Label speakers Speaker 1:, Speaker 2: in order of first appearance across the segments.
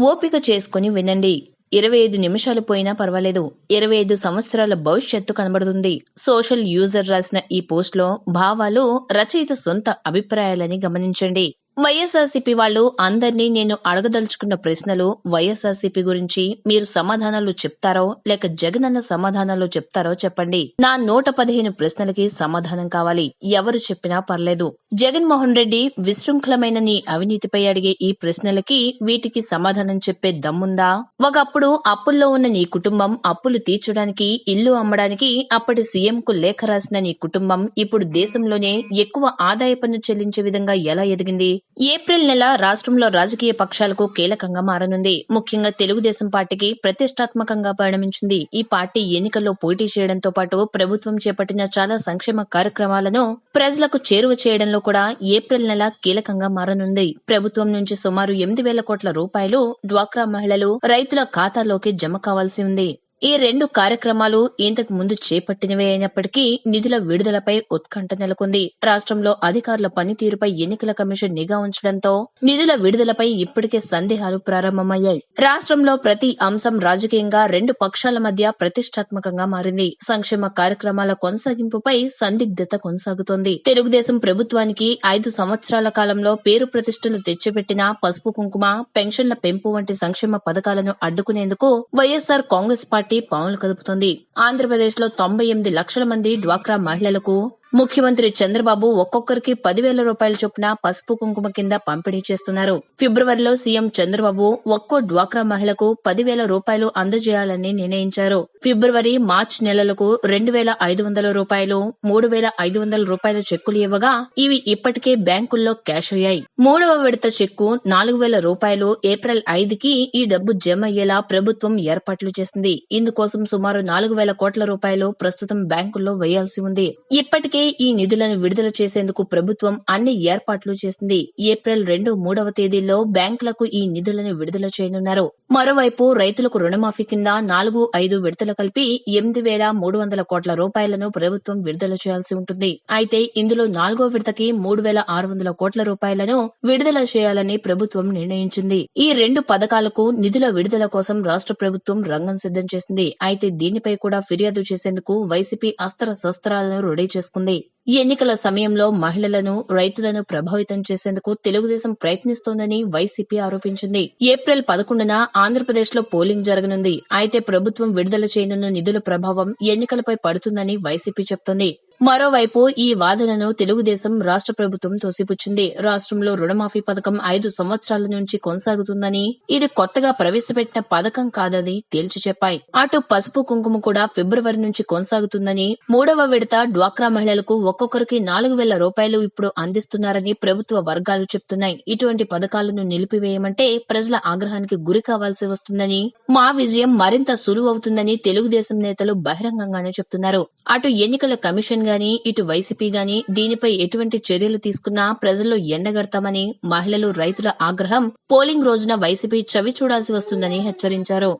Speaker 1: ఓపిక చేసుకుని వినండి. ఇరవై ఐదు నిమిషాలు పోయినా పర్వాలేదు. ఇరవై ఐదు సంవత్సరాల భవిష్యత్తు కనబడుతుంది. సోషల్ యూజర్ రాసిన ఈ పోస్ట్లో భావాలు రచయిత సొంత అభిప్రాయాలని గమనించండి. వైఎస్ఆర్సీపీ వాళ్ళు అందరినీ నేను అడగదలుచుకున్న ప్రశ్నలు వైఎస్ఆర్సీపీ గురించి మీరు సమాధానాలు చెప్తారో లేక జగనన్న సమాధానాలు చెప్తారో చెప్పండి. నా నూట పదిహేను ప్రశ్నలకి సమాధానం కావాలి. ఎవరు చెప్పినా పర్లేదు. జగన్మోహన్ రెడ్డి విశృంఖలమైన నీ అవినీతిపై అడిగే ఈ ప్రశ్నలకి వీటికి సమాధానం చెప్పే దమ్ముందా? ఒకప్పుడు అప్పుల్లో ఉన్న నీ కుటుంబం అప్పులు తీర్చడానికి ఇల్లు అమ్మడానికి అప్పటి సీఎం కు లేఖ రాసిన నీ కుటుంబం ఇప్పుడు దేశంలోనే ఎక్కువ ఆదాయ పన్ను చెల్లించే విధంగా ఎలా ఎదిగింది? ఏప్రిల్ నెల రాష్ట్రంలో రాజకీయ పక్షాలకు కీలకంగా మారనుంది. ముఖ్యంగా తెలుగుదేశం పార్టీకి ప్రతిష్టాత్మకంగా పరిణమించింది. ఈ పార్టీ ఎన్నికల్లో పోటీ చేయడంతో పాటు ప్రభుత్వం చేపట్టిన చాలా సంక్షేమ కార్యక్రమాలను ప్రజలకు చేరువ చేయడంలో కూడా ఏప్రిల్ నెల కీలకంగా మారనుంది. ప్రభుత్వం నుంచి సుమారు ఎనిమిది వేల కోట్ల రూపాయలు డ్వాక్రా మహిళలు రైతుల ఖాతాలోకి జమ కావాల్సి ఉంది. ఈ రెండు కార్యక్రమాలు ఇంతకు ముందు చేపట్టినవే అయినప్పటికీ నిధుల విడుదలపై ఉత్కంఠ నెలకొంది. రాష్ట్రంలో అధికారుల పనితీరుపై ఎన్నికల కమిషన్ నిఘా ఉంచడంతో నిధుల విడుదలపై ఇప్పటికే సందేహాలు ప్రారంభమయ్యాయి. రాష్ట్రంలో ప్రతి అంశం రాజకీయంగా రెండు పక్షాల మధ్య ప్రతిష్టాత్మకంగా మారింది. సంక్షేమ కార్యక్రమాల కొనసాగింపుపై సందిగ్ధత కొనసాగుతోంది. తెలుగుదేశం ప్రభుత్వానికి ఐదు సంవత్సరాల కాలంలో పేరు ప్రతిష్టలు తెచ్చిపెట్టిన పసుపు కుంకుమ పెన్షన్ల పెంపు వంటి సంక్షేమ పథకాలను అడ్డుకునేందుకు వైఎస్సార్ కాంగ్రెస్ పార్టీ పావులు కదుపుతోంది. ఆంధ్రప్రదేశ్లో తొంభై ఎనిమిది లక్షల మంది డ్వాక్రా మహిళలకు ముఖ్యమంత్రి చంద్రబాబు ఒక్కొక్కరికి పదివేల రూపాయల చొప్పున పసుపు కుంకుమ కింద పంపిణీ చేస్తున్నారు. ఫిబ్రవరిలో సీఎం చంద్రబాబు ఒక్కో డ్వాక్రా మహిళకు పదివేల రూపాయలు అందజేయాలని నిర్ణయించారు. ఫిబ్రవరి మార్చ్ నెలలకు రెండు వేల ఐదు వందల రూపాయలు మూడు వేల ఐదు వందల రూపాయల చెక్కులు ఇవ్వగా ఇవి ఇప్పటికే బ్యాంకుల్లో క్యాష్ అయ్యాయి. మూడవ విడత చెక్కు నాలుగు వేల రూపాయలు ఏప్రిల్ ఐదుకి ఈ డబ్బు జమ అయ్యేలా ప్రభుత్వం ఏర్పాట్లు చేసింది. ఇందుకోసం సుమారు నాలుగు వేల కోట్ల రూపాయలు ప్రస్తుతం బ్యాంకుల్లో వేయాల్సి ఉంది. ఇప్పటికే ఈ నిధులను విడుదల చేసేందుకు ప్రభుత్వం అన్ని ఏర్పాట్లు చేసింది. ఏప్రిల్ రెండు మూడవ తేదీల్లో బ్యాంకులకు ఈ నిధులను విడుదల చేయనున్నారు. మరోవైపు రైతులకు రుణమాఫీ కింద నాలుగు ఐదు విడతలు కలిపి ఎనిమిది వేల మూడు వందల కోట్ల రూపాయలను ప్రభుత్వం విడుదల చేయాల్సి ఉంటుంది. అయితే ఇందులో నాలుగో విడతకి మూడు వేల ఆరు వందల కోట్ల రూపాయలను విడుదల చేయాలని ప్రభుత్వం నిర్ణయించింది. ఈ రెండు పథకాలకు నిధుల విడుదల కోసం రాష్ట్ర ప్రభుత్వం రంగం సిద్ధం చేసింది. అయితే దీనిపై కూడా ఫిర్యాదు చేసేందుకు వైసీపీ అస్త్ర శస్త్రాలను రెడీ చేసుకుంది. ఎన్నికల సమయంలో మహిళలను రైతులను ప్రభావితం చేసేందుకు తెలుగుదేశం ప్రయత్నిస్తోందని వైసీపీ ఆరోపించింది. ఏప్రిల్ పదకొండున ఆంధ్రప్రదేశ్లో పోలింగ్ జరగనుంది. అయితే ప్రభుత్వం విడుదల చేయనున్న నిధుల ప్రభావం ఎన్నికలపై పడుతుందని వైసీపీ చెబుతోంది మరోవైపు ఈ వాదనను తెలుగుదేశం రాష్ట్ర ప్రభుత్వం తోసిపుచ్చింది. రాష్ట్రంలో రుణమాఫీ పథకం ఐదు సంవత్సరాల నుంచి కొనసాగుతుందని ఇది కొత్తగా ప్రవేశపెట్టిన పథకం కాదని తేల్చి చెప్పాయి. అటు పసుపు కుంకుమ కూడా ఫిబ్రవరి నుంచి కొనసాగుతుందని మూడవ విడత డ్వాక్రా మహిళలకు ఒక్కొక్కరికి నాలుగు వేల రూపాయలు ఇప్పుడు అందిస్తున్నారని ప్రభుత్వ వర్గాలు చెప్తున్నాయి. ఇటువంటి పథకాలను నిలిపివేయమంటే ప్రజల ఆగ్రహానికి గురి కావాల్సి వస్తుందని మా విజయం మరింత సులువవుతుందని తెలుగుదేశం నేతలు బహిరంగంగానే చెప్తున్నారు. అటు ఎన్నికల కమిషన్ గాని ఇటు వైసీపీ గాని దీనిపై ఎటువంటి చర్యలు తీసుకున్నా ప్రజల్లో ఎండగడతామని మహిళలు రైతుల ఆగ్రహం పోలింగ్ రోజున వైసీపీ చవి చూడాల్సి వస్తుందని హెచ్చరించారు.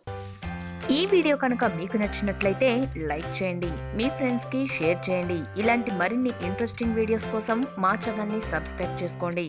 Speaker 2: ఈ వీడియో కనుక మీకు నచ్చినట్లయితే లైక్ చేయండి మీ ఫ్రెండ్స్కి షేర్ చేయండి. ఇలాంటి మరిన్ని ఇంట్రెస్టింగ్ వీడియోస్ కోసం మా ఛానల్ని సబ్స్క్రైబ్ చేసుకోండి.